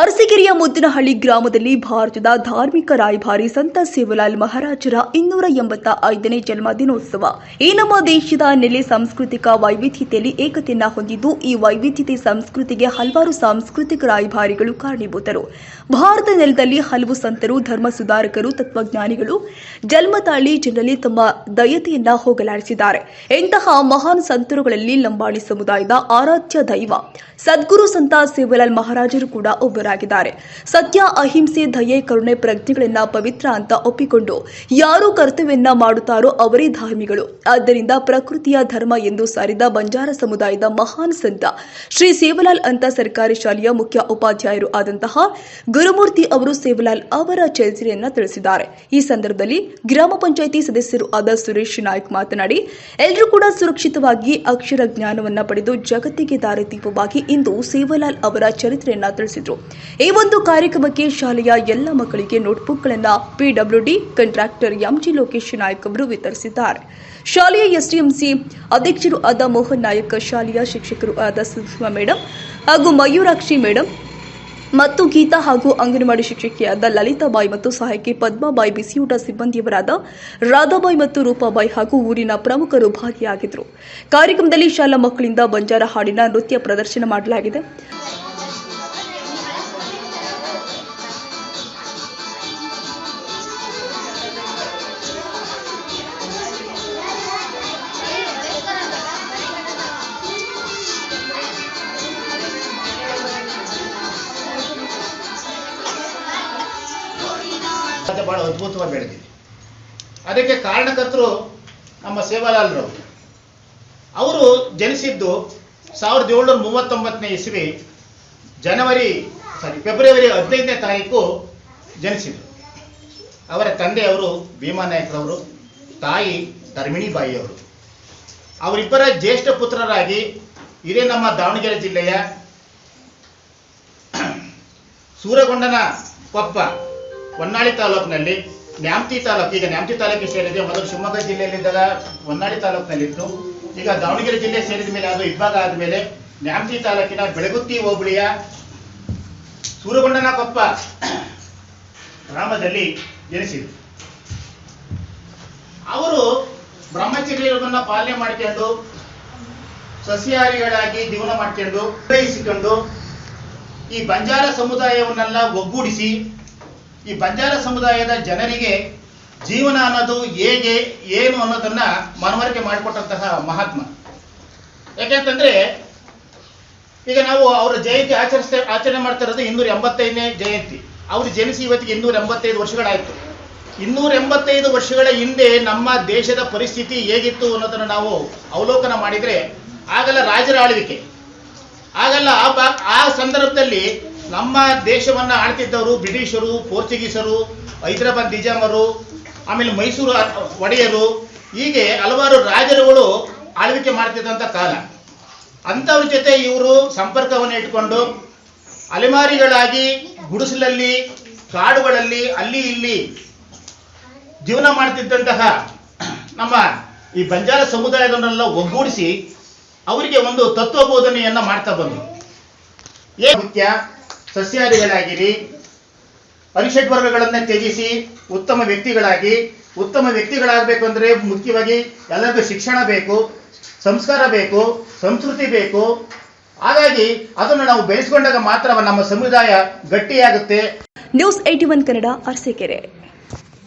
ಅರಸೀಕೆರೆಯ ಮುದ್ದನಹಳ್ಳಿ ಗ್ರಾಮದಲ್ಲಿ ಭಾರತದ ಧಾರ್ಮಿಕ ರಾಯಭಾರಿ ಸಂತ ಸೇವಲಾಲ್ ಮಹಾರಾಜರ ಇನ್ನೂರ ಎಂಬತ್ತ ಐದನೇ ಜನ್ಮ ದಿನೋತ್ಸವ ಈ ನಮ್ಮ ದೇಶದ ನೆಲೆ ಸಾಂಸ್ಕೃತಿಕ ವೈವಿಧ್ಯತೆಯಲ್ಲಿ ಏಕತೆಯನ್ನ ಹೊಂದಿದ್ದು, ಈ ವೈವಿಧ್ಯತೆ ಸಂಸ್ಕೃತಿಗೆ ಹಲವಾರು ಸಾಂಸ್ಕೃತಿಕ ರಾಯಭಾರಿಗಳು ಕಾರಣೀಭೂತರು. ಭಾರತ ನೆಲದಲ್ಲಿ ಹಲವು ಸಂತರು, ಧರ್ಮ ಸುಧಾರಕರು, ತತ್ವಜ್ಞಾನಿಗಳು ಜನ್ಮ ತಾಳಿ ಜನರಲ್ಲಿ ತಮ್ಮ ದಯತೆಯನ್ನ ಹೋಗಲಾಡಿಸಿದ್ದಾರೆ. ಇಂತಹ ಮಹಾನ್ ಸಂತರುಗಳಲ್ಲಿ ಲಂಬಾಣಿ ಸಮುದಾಯದ ಆರಾಧ್ಯ ದೈವ, ಸದ್ಗುರು ಸಂತ ಸೇವಲಾಲ್ ಮಹಾರಾಜರು ಕೂಡ ಒಬ್ಬರಾಗಿದ್ದಾರೆ ಸತ್ಯ ಅಹಿಂಸೆ, ದಯೆ, ಕರುಣೆ, ಪ್ರಜ್ಞೆಗಳನ್ನ ಪವಿತ್ರ ಅಂತ ಒಪ್ಪಿಕೊಂಡು ಯಾರು ಕರ್ತವ್ಯವನ್ನ ಮಾಡುತ್ತಾರೋ ಅವರೇ ಧಾರ್ಮಿಗಳು. ಆದ್ದರಿಂದ ಪ್ರಕೃತಿಯ ಧರ್ಮ ಎಂದು ಸಾರಿದ ಬಂಜಾರ ಸಮುದಾಯದ ಮಹಾನ್ ಸಂತ ಶ್ರೀ ಸೇವಲಾಲ್ ಅಂತ ಸರ್ಕಾರಿ ಶಾಲೆಯ ಮುಖ್ಯ ಉಪಾಧ್ಯಾಯರು ಆದಂತಹ ಗುರುಮೂರ್ತಿ ಅವರು ಸೇವಲಾಲ್ ಅವರ ಚರಿತ್ರೆಯನ್ನ ತಿಳಿಸಿದ್ದಾರೆ. ಈ ಸಂದರ್ಭದಲ್ಲಿ ಗ್ರಾಮ ಪಂಚಾಯಿತಿ ಸದಸ್ಯರು ಆದ ಸುರೇಶ್ ನಾಯ್ಕ್ ಮಾತನಾಡಿ ಎಲ್ಲರೂ ಕೂಡ ಸುರಕ್ಷಿತವಾಗಿ ಅಕ್ಷರ ಜ್ಞಾನವನ್ನ ಪಡೆದು ಜಗತ್ತಿಗೆ ದಾರಿದೀಪವಾಗಿ ಇಂದು ಸೇವಲಾಲ್ ಅವರ ಚರಿತ್ರೆಯನ್ನ ತಿಳಿಸಿದ್ರು. ಈ ಒಂದು ಕಾರ್ಯಕ್ರಮಕ್ಕೆ ಶಾಲೆಯ ಎಲ್ಲ ಮಕ್ಕಳಿಗೆ ನೋಟ್ಬುಕ್ಗಳನ್ನು PW D contractor MG Lokesh Nayak ಅವರು ವಿತರಿಸಿದ್ದಾರೆ. ಶಾಲೆಯ ಎಸ್ಡಿಎಂಸಿ ಅಧ್ಯಕ್ಷರು ಆದ ಮೋಹನ್ ನಾಯಕ್, ಶಾಲೆಯ ಶಿಕ್ಷಕರು ಆದ ಸುಷ್ಮಾ ಮೇಡಮ್ ಹಾಗೂ ಮಯೂರಾಕ್ಷಿ ಮೇಡಮ್ ಮತ್ತು ಗೀತಾ ಹಾಗೂ ಅಂಗನವಾಡಿ ಶಿಕ್ಷಕಿಯಾದ ಲಲಿತಾಬಾಯಿ ಮತ್ತು ಸಹಾಯಕಿ ಪದ್ಮಾಬಾಯಿ, ಬಿಸಿಯೂಟ ಸಿಬ್ಬಂದಿಯವರಾದ ರಾಧಾಬಾಯಿ ಮತ್ತು ರೂಪಾಬಾಯಿ ಹಾಗೂ ಊರಿನ ಪ್ರಮುಖರು ಭಾಗಿಯಾಗಿದ್ದರು. ಕಾರ್ಯಕ್ರಮದಲ್ಲಿ ಶಾಲಾ ಮಕ್ಕಳಿಂದ ಬಂಜಾರ ಹಾಡಿನ ನೃತ್ಯ ಪ್ರದರ್ಶನ ಮಾಡಲಾಗಿದೆ. ಮತ್ತೆ ಬಹಳ ಅದ್ಭುತವಾಗಿ ಬೆಳೆದಿದೆ. ಅದಕ್ಕೆ ಕಾರಣಕರ್ತರು ನಮ್ಮ ಸೇವಾಲಾಲ್ರವರು ಅವರು ಜನಿಸಿದ್ದು ಸಾವಿರದ ಏಳ್ನೂರ ಮೂವತ್ತೊಂಬತ್ತನೇ ಇಸ್ವಿ ಜನವರಿ, ಸಾರಿ, ಫೆಬ್ರವರಿ ಹದಿನೈದನೇ ತಾರೀಕು ಜನಿಸಿದರು ಅವರ ತಂದೆಯವರು ಭೀಮಾ ನಾಯಕರವರು, ತಾಯಿ ಧರ್ಮಿಣಿ ಬಾಯಿಯವರು. ಅವರಿಬ್ಬರ ಜ್ಯೇಷ್ಠ ಪುತ್ರರಾಗಿ ಇದೇ ನಮ್ಮ ದಾವಣಗೆರೆ ಜಿಲ್ಲೆಯ ಸೂರಗೊಂಡನ ಕೊಪ್ಪ ಹೊನ್ನಾಳಿ ತಾಲೂಕಿನಲ್ಲಿ ನ್ಯಾಮತಿ ತಾಲೂಕು, ಈಗ ನ್ಯಾಮತಿ ತಾಲೂಕಿಗೆ ಸೇರಿದೆ. ಮೊದಲು ಶಿವಮೊಗ್ಗ ಜಿಲ್ಲೆಯಲ್ಲಿದ್ದಾಗ ಹೊನ್ನಾಳಿ ತಾಲೂಕಿನಲ್ಲಿತ್ತು. ಈಗ ದಾವಣಗೆರೆ ಜಿಲ್ಲೆ ಸೇರಿದ ಮೇಲೆ ಅದು ಇಬ್ಬಾಗ ಆದಮೇಲೆ ನ್ಯಾಮತಿ ತಾಲೂಕಿನ ಬೆಳಗುತ್ತಿ ಹೋಬಳಿಯ ಸೂರಬಣ್ಣನ ಕೊಪ್ಪ ಗ್ರಾಮದಲ್ಲಿ ಜನಿಸಿದರು. ಅವರು ಬ್ರಹ್ಮಚರ್ಯವನ್ನ ಪಾಲನೆ ಮಾಡ್ಕೊಂಡು ಸಸ್ಯಾಹಾರಿಗಳಾಗಿ ಜೀವನ ಮಾಡ್ಕೊಂಡು ಗ್ರಹಿಸಿಕೊಂಡು ಈ ಬಂಜಾರ ಸಮುದಾಯವನ್ನೆಲ್ಲ ಒಗ್ಗೂಡಿಸಿ ಈ ಬಂಜಾರ ಸಮುದಾಯದ ಜನರಿಗೆ ಜೀವನ ಅನ್ನೋದು ಹೇಗೆ, ಏನು ಅನ್ನೋದನ್ನ ಮನವರಿಕೆ ಮಾಡಿಕೊಟ್ಟಂತಹ ಮಹಾತ್ಮ. ಯಾಕೆಂತಂದ್ರೆ, ಈಗ ನಾವು ಅವರ ಜಯಂತಿ ಆಚರಿಸ್ತಾ, ಆಚರಣೆ ಮಾಡ್ತಾ ಇರೋದು ಇನ್ನೂರ ಎಂಬತ್ತೈದನೇ ಜಯಂತಿ. ಅವರು ಜನಿಸಿ ಇವತ್ತಿಗೆ ಇನ್ನೂರ ಎಂಬತ್ತೈದು ವರ್ಷಗಳಾಯ್ತು. ಇನ್ನೂರ ಎಂಬತ್ತೈದು ವರ್ಷಗಳ ಹಿಂದೆ ನಮ್ಮ ದೇಶದ ಪರಿಸ್ಥಿತಿ ಹೇಗಿತ್ತು ಅನ್ನೋದನ್ನು ನಾವು ಅವಲೋಕನ ಮಾಡಿದ್ರೆ, ಆಗಲ್ಲ ರಾಜರ ಆಳ್ವಿಕೆ. ಆಗಲ್ಲ ಆ ಸಂದರ್ಭದಲ್ಲಿ ನಮ್ಮ ದೇಶವನ್ನ ಆಳ್ತಿದ್ದವರು ಬ್ರಿಟಿಷರು, ಪೋರ್ಚುಗೀಸರು, ಹೈದರಾಬಾದ್ ನಿಜಾಮರು, ಆಮೇಲೆ ಮೈಸೂರು ಒಡೆಯರು, ಹೀಗೆ ಹಲವಾರು ರಾಜರುಗಳು ಆಳ್ವಿಕೆ ಮಾಡ್ತಿದ್ದಂಥ ಕಾಲ. ಅಂಥವ್ರ ಜೊತೆ ಇವರು ಸಂಪರ್ಕವನ್ನು ಇಟ್ಕೊಂಡು ಅಲೆಮಾರಿಗಳಾಗಿ ಗುಡಿಸಲಲ್ಲಿ, ಕಾಡುಗಳಲ್ಲಿ, ಅಲ್ಲಿ ಇಲ್ಲಿ ಜೀವನ ಮಾಡ್ತಿದ್ದಂತಹ ನಮ್ಮ ಈ ಬಂಜಾರ ಸಮುದಾಯದನ್ನೆಲ್ಲ ಒಗ್ಗೂಡಿಸಿ ಅವರಿಗೆ ಒಂದು ತತ್ವ ಬೋಧನೆಯನ್ನ ಮಾಡ್ತಾ ಬಂದರು. ಏ ಮುಖ್ಯ ಸಸ್ಯಾಹಾರಿಗಳಾಗಿರಿ ಪರಿಷತ್ ವರ್ಗಗಳನ್ನು ತ್ಯಜಿಸಿ ಉತ್ತಮ ವ್ಯಕ್ತಿಗಳಾಗಿ, ಉತ್ತಮ ವ್ಯಕ್ತಿಗಳಾಗಬೇಕು ಅಂದರೆ ಮುಖ್ಯವಾಗಿ ಎಲ್ಲರಿಗೂ ಶಿಕ್ಷಣ ಬೇಕು, ಸಂಸ್ಕಾರ ಬೇಕು, ಸಂಸ್ಕೃತಿ ಬೇಕು. ಹಾಗಾಗಿ ಅದನ್ನು ನಾವು ಬೆಳೆಸ್ಕೊಂಡಾಗ ಮಾತ್ರ ನಮ್ಮ ಸಮುದಾಯ ಗಟ್ಟಿಯಾಗುತ್ತೆ. News at one Kannada Arsikere.